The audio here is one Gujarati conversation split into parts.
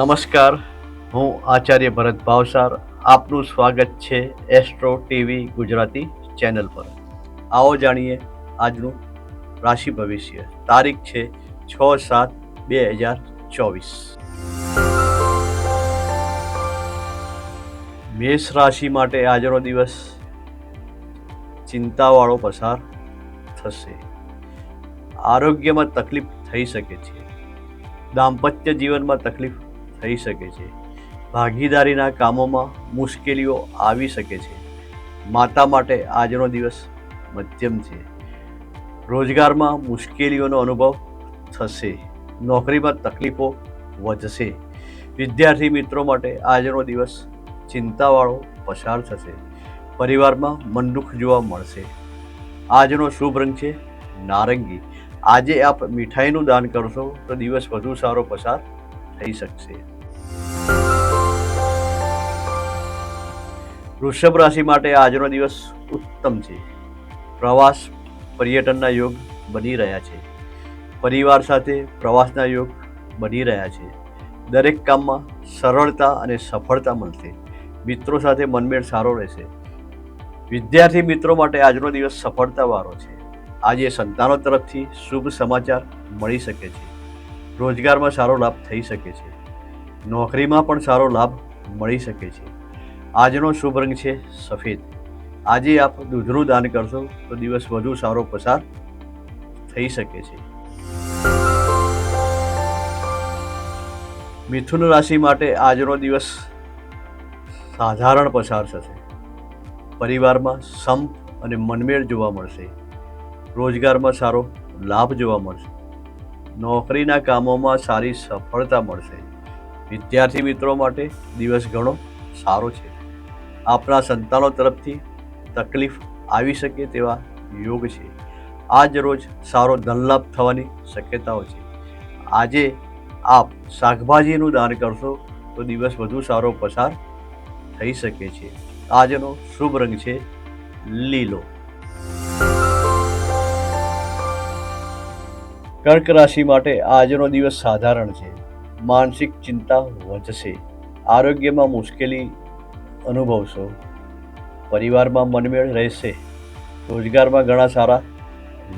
નમસ્કાર, હું આચાર્ય ભરત ભાવસાર, આપનું સ્વાગત છે એસ્ટ્રો ટીવી ગુજરાતી ચેનલ પર. આવો જાણીએ આજનું રાશિ ભવિષ્ય. તારીખ છે છ સાત બે હજાર ચોવીસ. મેષ રાશિ માટે આજનો દિવસ ચિંતાવાળો પસાર થશે. આરોગ્યમાં તકલીફ થઈ શકે છે. દાંપત્ય જીવનમાં તકલીફ થઈ શકે છે. ભાગીદારીના કામોમાં મુશ્કેલીઓ આવી શકે છે. માતા માટે આજનો દિવસ મધ્યમ છે. રોજગારમાં મુશ્કેલીઓનો અનુભવ થશે. નોકરીમાં તકલીફો વધશે. વિદ્યાર્થી મિત્રો માટે આજનો દિવસ ચિંતાવાળો પસાર થશે. પરિવારમાં મનદુખ જોવા મળશે. આજનો શુભ રંગ છે નારંગી. આજે આપ મીઠાઈનું દાન કરશો તો દિવસ વધુ સારો પસાર થઈ શકશે. વૃષભ રાશિ માટે આજનો દિવસ ઉત્તમ છે. પ્રવાસ પર્યટનના યોગ બની રહ્યા છે. પરિવાર સાથે પ્રવાસના યોગ બની રહ્યા છે. દરેક કામમાં સરળતા અને સફળતા મળશે. મિત્રો સાથે મનમેળ સારો રહેશે. વિદ્યાર્થી મિત્રો માટે આજનો દિવસ સફળતાવાળો છે. આજે સંતાનો તરફથી શુભ સમાચાર મળી શકે છે. રોજગારમાં સારો લાભ થઈ શકે છે. નોકરીમાં પણ સારો લાભ મળી શકે છે. આજનો શુભ રંગ છે સફેદ. આજે આપ દૂધનું દાન કરશો તો દિવસ વધુ સારો પસાર થઈ શકે છે. મિથુન રાશિ માટે આજનો દિવસ સાધારણ પસાર થશે. પરિવારમાં સંપ અને મનમેળ જોવા મળશે. રોજગારમાં સારો લાભ જોવા મળશે. નોકરીના કામોમાં સારી સફળતા મળશે. વિદ્યાર્થી મિત્રો માટે દિવસ ઘણો સારો છે. આપણા સંતાનો તરફથી તકલીફ આવી શકે તેવા યોગ છે. આજ રોજ સારો ધનલાભ થવાની શક્યતાઓ છે. આજે આપ શાકભાજીનું દાન કરશો તો દિવસ વધુ સારો પસાર થઈ શકે છે. આજનો શુભ રંગ છે લીલો. કર્ક રાશિ માટે આજનો દિવસ સાધારણ છે. માનસિક ચિંતા વધશે. આરોગ્યમાં મુશ્કેલી અનુભવશો. પરિવારમાં મનમેળ રહેશે. રોજગારમાં ઘણા સારા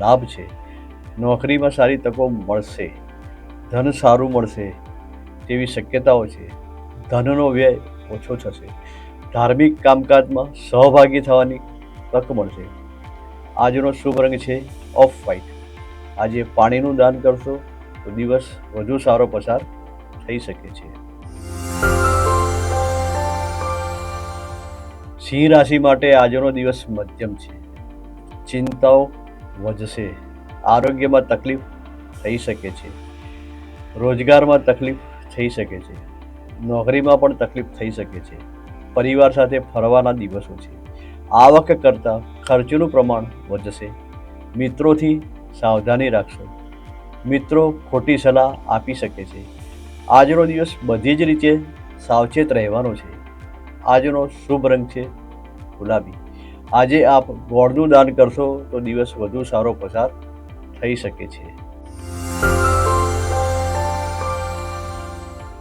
લાભ છે. નોકરીમાં સારી તકો મળશે. ધન સારું મળશે તેવી શક્યતાઓ છે. ધનનો વ્યય ઓછો થશે. ધાર્મિક કામકાજમાં સહભાગી થવાની તક મળશે. આજનો શુભ રંગ છે ઓફ વ્હાઇટ આજે પાણીનું દાન કરશો તો દિવસ વધુ સારો પસાર થઈ શકે છે. સિંહ રાશિ માટે આજનો દિવસ મધ્યમ છે. ચિંતાઓ વધશે, આરોગ્યમાં તકલીફ થઈ શકે છે. રોજગારમાં તકલીફ થઈ શકે છે. નોકરીમાં પણ તકલીફ થઈ શકે છે. પરિવાર સાથે ફરવાના દિવસો છે. આવક કરતાં ખર્ચનું પ્રમાણ વધશે. મિત્રોથી સાવધાની રાખશો. મિત્રો, ખોટી સલાહ આપી શકે છે. આજનો દિવસ બધી જ રીતે સાવચેત રહેવાનો છે. આજનો શુભ રંગ છે ગુલાબી. આજે આપ ગોળનું દાન કરશો તો દિવસ વધુ સારો પસાર થઈ શકે છે.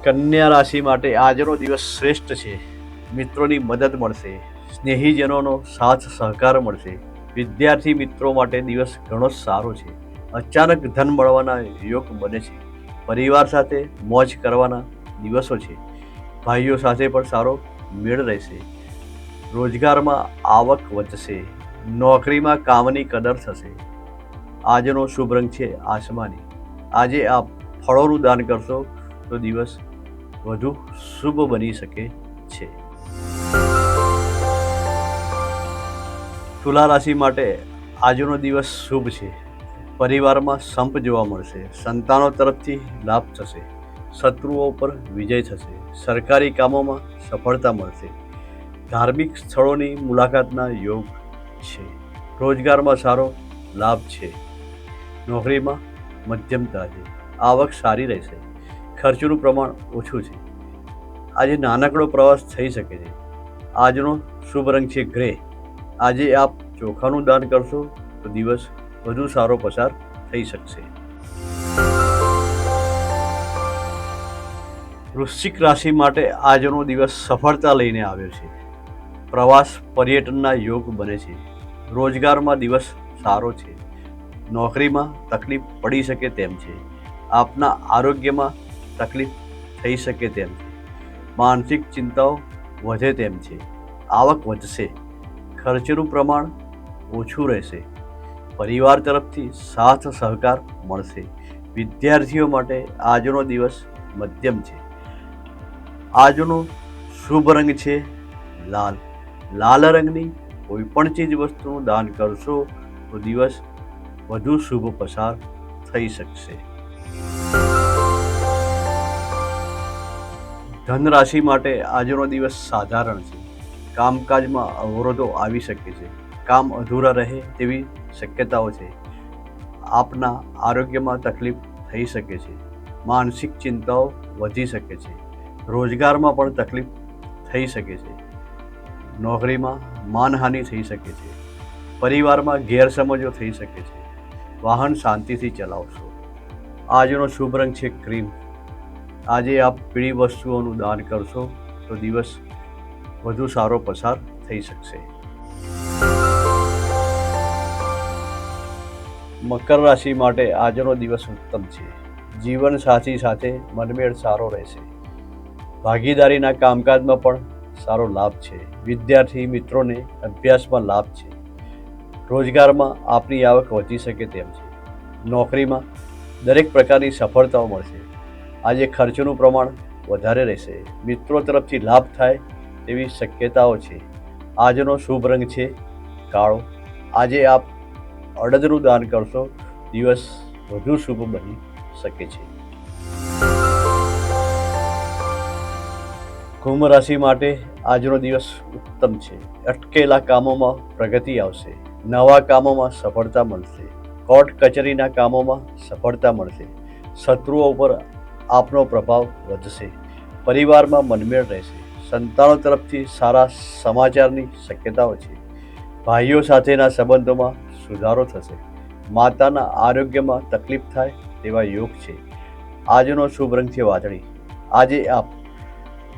કન્યા રાશિ માટે આજનો દિવસ શ્રેષ્ઠ છે. મિત્રોની મદદ મળશે. સ્નેહીજનોનો સાથ સહકાર મળશે. વિદ્યાર્થી મિત્રો માટે દિવસ ઘણો સારો છે. અચાનક ધન મળવાના યોગ બને છે. પરિવાર સાથે મોજ કરવાના દિવસો છે. ભાઈઓ સાથે પણ સારો મેળ રહેશે. રોજગારમાં આવક વધશે. નોકરીમાં કામની કદર થશે. આજનો શુભ રંગ છે આસમાની. આજે આપ ફળોનું દાન કરશો તો દિવસ વધુ શુભ બની શકે છે. તુલા રાશિ માટે આજનો દિવસ શુભ છે. પરિવારમાં સંપ જોવા મળશે. સંતાનો તરફથી લાભ થશે. શત્રુઓ પર વિજય થશે. સરકારી કામોમાં સફળતા મળશે. ધાર્મિક સ્થળોની મુલાકાતના યોગ છે. રોજગારમાં સારો લાભ છે. નોકરીમાં મધ્યમતા છે આવક સારી રહેશે. ખર્ચનું પ્રમાણ ઓછું છે. આજે નાનકડો પ્રવાસ થઈ શકે છે. આજનો શુભ રંગ છે ગ્રે. આજે આપ ચોખાનું દાન કરશો તો દિવસ વધુ સારો પસાર થઈ શકશે. વૃશ્ચિક રાશિ માટે આજનો દિવસ સફળતા લઈને આવ્યો છે. પ્રવાસ પર્યટનના યોગ બને છે. રોજગારમાં દિવસ સારો છે. નોકરીમાં તકલીફ પડી શકે તેમ છે. આપના આરોગ્યમાં તકલીફ થઈ શકે તેમ છે. માનસિક ચિંતાઓ વધે તેમ છે. આવક વધશે. ખર્ચનું પ્રમાણ ઓછું રહેશે. પરિવાર તરફથી સાથ સહકાર મળશે. વિદ્યાર્થીઓ માટે આજનો દિવસ મધ્યમ છે. આજનો શુભ રંગ છે લાલ. લાલ રંગની કોઈ પણ ચીજ વસ્તુનું દાન કરશો તો દિવસ વધુ શુભ પસાર થઈ શકશે. ધન રાશિ માટે આજનો દિવસ સાધારણ છે. કામકાજમાં અવરોધો આવી શકે છે. કામ અધૂરા રહે તેવી શક્યતાઓ છે. આપના આરોગ્યમાં તકલીફ થઈ શકે છે. માનસિક ચિંતાઓ વધી શકે છે. રોજગારમાં પણ તકલીફ થઈ શકે છે. નોકરીમાં માનહાનિ થઈ શકે છે. પરિવારમાં ગેરસમજો થઈ શકે છે. વાહન શાંતિથી ચલાવશો. આજનો શુભ રંગ છે ક્રીમ. આજે આપ પીળી વસ્તુઓનું દાન કરશો તો દિવસ વધુ સારો પસાર થઈ શકશે. મકર રાશિ માટે આજનો દિવસ ઉત્તમ છે. જીવન સાથી સાથે મનમેળ સારો રહેશે. ભાગીદારીના કામકાજમાં પણ સારો લાભ છે. વિદ્યાર્થી મિત્રોને અભ્યાસમાં લાભ છે. રોજગારમાં આપની આવક વધી શકે તેમ છે. નોકરીમાં દરેક પ્રકારની સફળતાઓ મળશે. આજે ખર્ચનું પ્રમાણ વધારે રહેશે. મિત્રો તરફથી લાભ થાય તેવી શક્યતાઓ છે. આજનો શુભ રંગ છે કાળો. આજે આપ અડદનું દાન કરશો. દિવસ વધુ શુભ બની શકે છે. કુંભ રાશિ માટે આજનો દિવસ ઉત્તમ છે. અટકેલા કામોમાં પ્રગતિ આવશે. નવા કામોમાં સફળતા મળશે. કોર્ટ કચેરીના કામોમાં સફળતા મળશે. શત્રુઓ ઉપર આપનો પ્રભાવ વધશે. પરિવારમાં મનમેળ રહેશે. સંતાનો તરફથી સારા સમાચારની શક્યતાઓ છે. ભાઈઓ સાથેના સંબંધોમાં સુધારો થશે. માતાના આરોગ્યમાં તકલીફ થાય તેવા યોગ છે. આજનો શુભ રંગ છે વાદળી. આજે આપ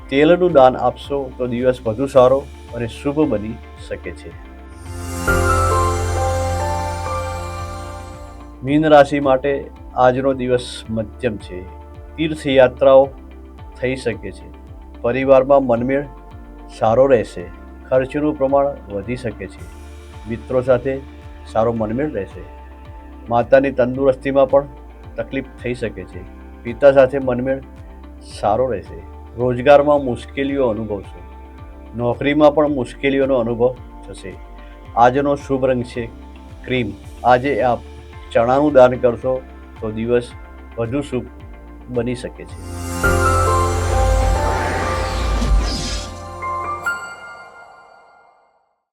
તેલનું દાન આપશો તો દિવસ વધુ સારો અને શુભ બની શકે છે. મીન રાશિ માટે આજનો દિવસ મધ્યમ છે. તીર્થયાત્રાઓ થઈ શકે છે. પરિવારમાં મનમેળ સારો રહેશે, ખર્ચનું પ્રમાણ વધી શકે છે. મિત્રો સાથે સારો મનમેળ રહેશે. માતાની તંદુરસ્તીમાં પણ તકલીફ થઈ શકે છે. પિતા સાથે મનમેળ સારો રહેશે. રોજગારમાં મુશ્કેલીઓ અનુભવશો. નોકરીમાં પણ મુશ્કેલીઓનો અનુભવ થશે. આજનો શુભ રંગ છે ક્રીમ. આજે આપ ચણાનું દાન કરશો તો દિવસ વધુ શુભ બની શકે છે.